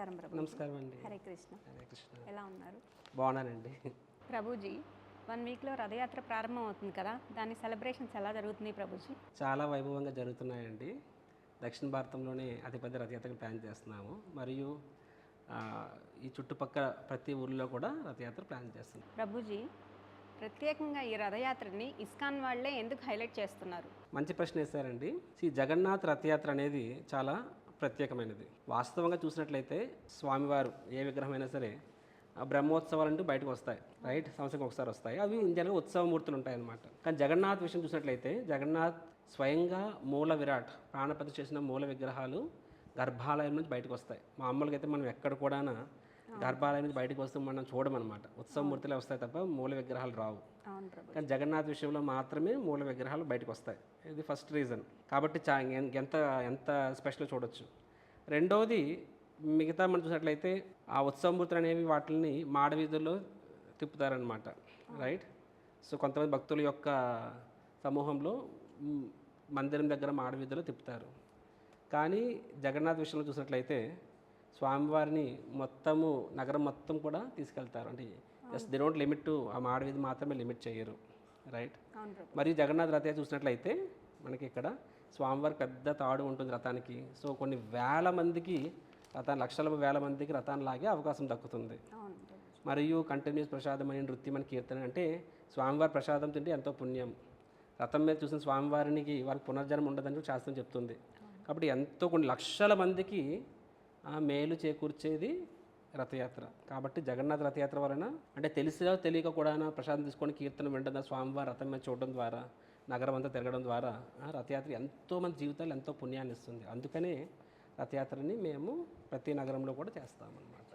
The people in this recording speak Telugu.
నమస్కారం ప్రభు. నమస్కారం అండి. హరే కృష్ణ. హరే కృష్ణ. ఎలా ఉన్నారు? బాగున్నానండి. ప్రభుజీ వన్ వీక్లో రథయాత్ర ప్రారంభం అవుతుంది కదా దాని సెలబ్రేషన్స్ ఎలా జరుగుతుంది ప్రభుజీ? చాలా వైభవంగా జరుగుతున్నాయండి. దక్షిణ భారతంలోనే అతిపెద్ద రథయాత్రను ప్లాన్ చేస్తున్నాము. మరియు ఈ చుట్టుపక్కల ప్రతి ఊర్లో కూడా రథయాత్ర ప్లాన్ చేస్తున్నాం. ప్రభుజీ ప్రత్యేకంగా ఈ రథయాత్రని ఇస్కాన్ వాళ్ళే ఎందుకు హైలైట్ చేస్తున్నారు? మంచి ప్రశ్న వేశారండి. ఈ జగన్నాథ్ రథయాత్ర అనేది చాలా ప్రత్యేకమైనది. వాస్తవంగా చూసినట్లయితే స్వామివారు ఏ విగ్రహమైనా సరే బ్రహ్మోత్సవాలు అంటూ బయటకు వస్తాయి. రైట్? సంవత్సరం ఒకసారి వస్తాయి. అవి ఇండియాలో ఉత్సవమూర్తులు ఉంటాయి అన్నమాట కానీ జగన్నాథ్ విషయం చూసినట్లయితే జగన్నాథ్ స్వయంగా మూల విరాట్ ప్రాణప్రతిష్ఠ చేసిన మూల విగ్రహాలు గర్భాలయం నుంచి బయటకు వస్తాయి. మామూలుగా అయితే మనం ఎక్కడ కూడా గర్భాలయం నుంచి బయటకు వస్తూ మనం చూడమన్నమాట ఉత్సవమూర్తులే వస్తాయి తప్ప మూల విగ్రహాలు రావు. కానీ జగన్నాథ్ విషయంలో మాత్రమే మూల విగ్రహాలు బయటకు వస్తాయి. ఇది ఫస్ట్ రీజన్ కాబట్టి చా ఎంత ఎంత స్పెషల్ చూడొచ్చు. రెండవది మిగతా మనం చూసినట్లయితే ఆ ఉత్సవమూర్తులు అనేవి వాటిని మాడవీధుల్లో తిప్పుతారనమాట. రైట్ సో కొంతమంది భక్తుల యొక్క సమూహంలో మందిరం దగ్గర మాడవీధుల్లో తిప్పుతారు. కానీ జగన్నాథ్ విషయంలో చూసినట్లయితే స్వామివారిని మొత్తము నగరం మొత్తం కూడా తీసుకెళ్తారు. అంటే just the don't limit to ఆ మాడవీధి మాత్రమే లిమిట్ చేయరు. రైట్ మరియు జగన్నాథ్ రథ చూసినట్లయితే మనకి ఇక్కడ స్వామివారి పెద్ద తాడు ఉంటుంది రథానికి. సో కొన్ని వేల మందికి రథాన్ని లక్షల వేల మందికి రథాన్ని లాగే అవకాశం దక్కుతుంది. మరియు కంటిన్యూస్ ప్రసాదమని నృత్యమని కీర్తన అంటే స్వామివారి ప్రసాదం తింటే ఎంతో పుణ్యం. రథం మీద చూసిన స్వామివారికి వారికి పునర్జన్మ ఉండదని శాస్త్రం చెప్తుంది. కాబట్టి ఎంతో కొన్ని లక్షల మందికి ఆ మేలు చేకూర్చేది రథయాత్ర. కాబట్టి జగన్నాథ రథయాత్ర వలన అంటే తెలిసిగా తెలియక కూడా ప్రసాదం తీసుకొని కీర్తన వినడం స్వామివారి రథం మీద చూడడం ద్వారా నగరం అంతా తిరగడం ద్వారా ఆ రథయాత్ర ఎంతో మంది జీవితాలు ఎంతో పుణ్యాన్ని ఇస్తుంది. అందుకనే రథయాత్రని మేము ప్రతి నగరంలో కూడా చేస్తామన్నమాట.